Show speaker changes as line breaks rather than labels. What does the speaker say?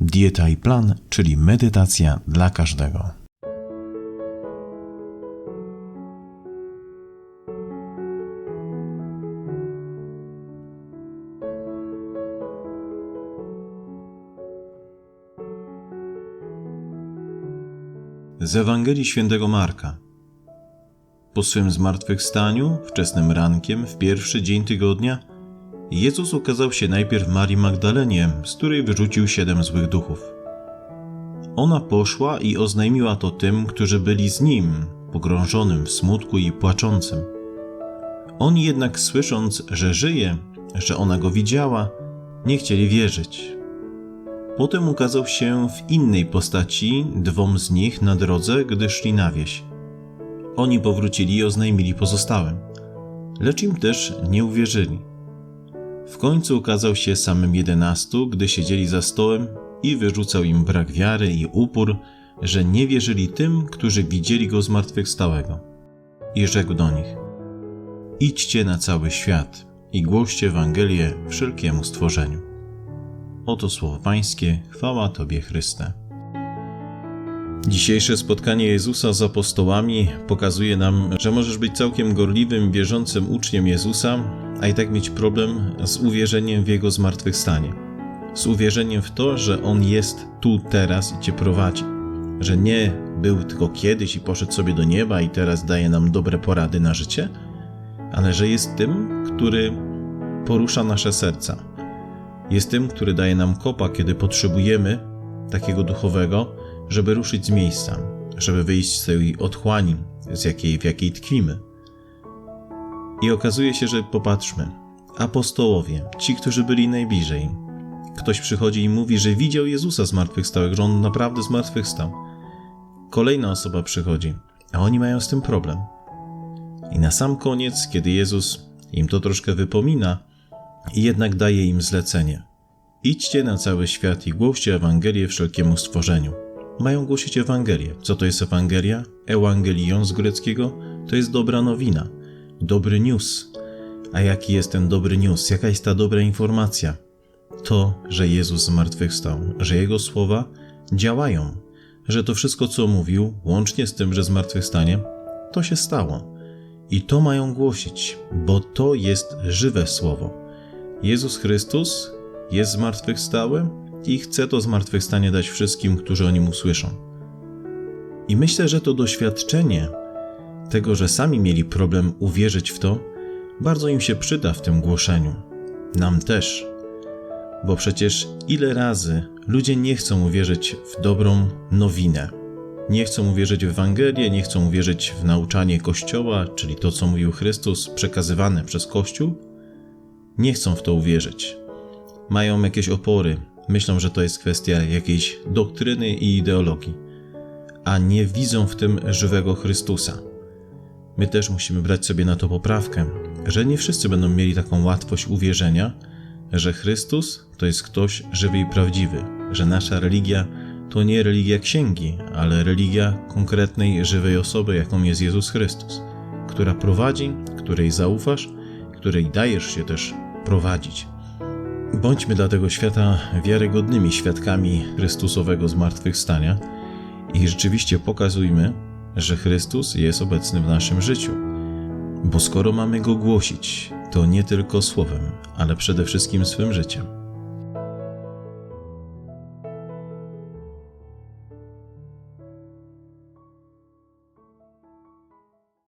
Dieta i plan, czyli medytacja dla każdego. Z Ewangelii Świętego Marka. Po swym zmartwychwstaniu, wczesnym rankiem, w pierwszy dzień tygodnia, Jezus ukazał się najpierw Marii Magdalenie, z której wyrzucił siedem złych duchów. Ona poszła i oznajmiła to tym, którzy byli z nim, pogrążonym w smutku i płaczącym. Oni jednak słysząc, że żyje, że ona go widziała, nie chcieli wierzyć. Potem ukazał się w innej postaci dwom z nich na drodze, gdy szli na wieś. Oni powrócili i oznajmili pozostałym, lecz im też nie uwierzyli. W końcu ukazał się samym jedenastu, gdy siedzieli za stołem i wyrzucał im brak wiary i upór, że nie wierzyli tym, którzy widzieli go zmartwychwstałego. I rzekł do nich: Idźcie na cały świat i głoście Ewangelię wszelkiemu stworzeniu. Oto słowo Pańskie, chwała Tobie, Chryste. Dzisiejsze spotkanie Jezusa z apostołami pokazuje nam, że możesz być całkiem gorliwym, wierzącym uczniem Jezusa, a i tak mieć problem z uwierzeniem w Jego zmartwychwstanie. Z uwierzeniem w to, że On jest tu, teraz i Cię prowadzi. Że nie był tylko kiedyś i poszedł sobie do nieba i teraz daje nam dobre porady na życie, ale że jest tym, który porusza nasze serca. Jest tym, który daje nam kopa, kiedy potrzebujemy takiego duchowego, żeby ruszyć z miejsca, żeby wyjść z tej otchłani, z jakiej, w jakiej tkwimy. I okazuje się, że popatrzmy, apostołowie, ci, którzy byli najbliżej, ktoś przychodzi i mówi, że widział Jezusa zmartwychwstałego, że on naprawdę zmartwychwstał. Kolejna osoba przychodzi, a oni mają z tym problem. I na sam koniec, kiedy Jezus im to troszkę wypomina, jednak daje im zlecenie. Idźcie na cały świat i głoście Ewangelię wszelkiemu stworzeniu. Mają głosić Ewangelię. Co to jest Ewangelia? Ewangelion z greckiego to jest dobra nowina, dobry news. A jaki jest ten dobry news? Jaka jest ta dobra informacja? To, że Jezus zmartwychwstał, że Jego słowa działają, że to wszystko, co mówił, łącznie z tym, że zmartwychwstanie, to się stało. I to mają głosić, bo to jest żywe słowo. Jezus Chrystus jest zmartwychwstały i chce to zmartwychwstanie dać wszystkim, którzy o nim usłyszą. I myślę, że to doświadczenie tego, że sami mieli problem uwierzyć w to, bardzo im się przyda w tym głoszeniu. Nam też. Bo przecież ile razy ludzie nie chcą uwierzyć w dobrą nowinę. Nie chcą uwierzyć w Ewangelię, nie chcą uwierzyć w nauczanie Kościoła, czyli to, co mówił Chrystus, przekazywane przez Kościół, nie chcą w to uwierzyć. Mają jakieś opory, myślą, że to jest kwestia jakiejś doktryny i ideologii, a nie widzą w tym żywego Chrystusa. My też musimy brać sobie na to poprawkę, że nie wszyscy będą mieli taką łatwość uwierzenia, że Chrystus to jest ktoś żywy i prawdziwy, że nasza religia to nie religia księgi, ale religia konkretnej, żywej osoby, jaką jest Jezus Chrystus, która prowadzi, której zaufasz, której dajesz się też prowadzić. Bądźmy dla tego świata wiarygodnymi świadkami Chrystusowego zmartwychwstania i rzeczywiście pokazujmy, że Chrystus jest obecny w naszym życiu. Bo skoro mamy Go głosić, to nie tylko słowem, ale przede wszystkim swym życiem.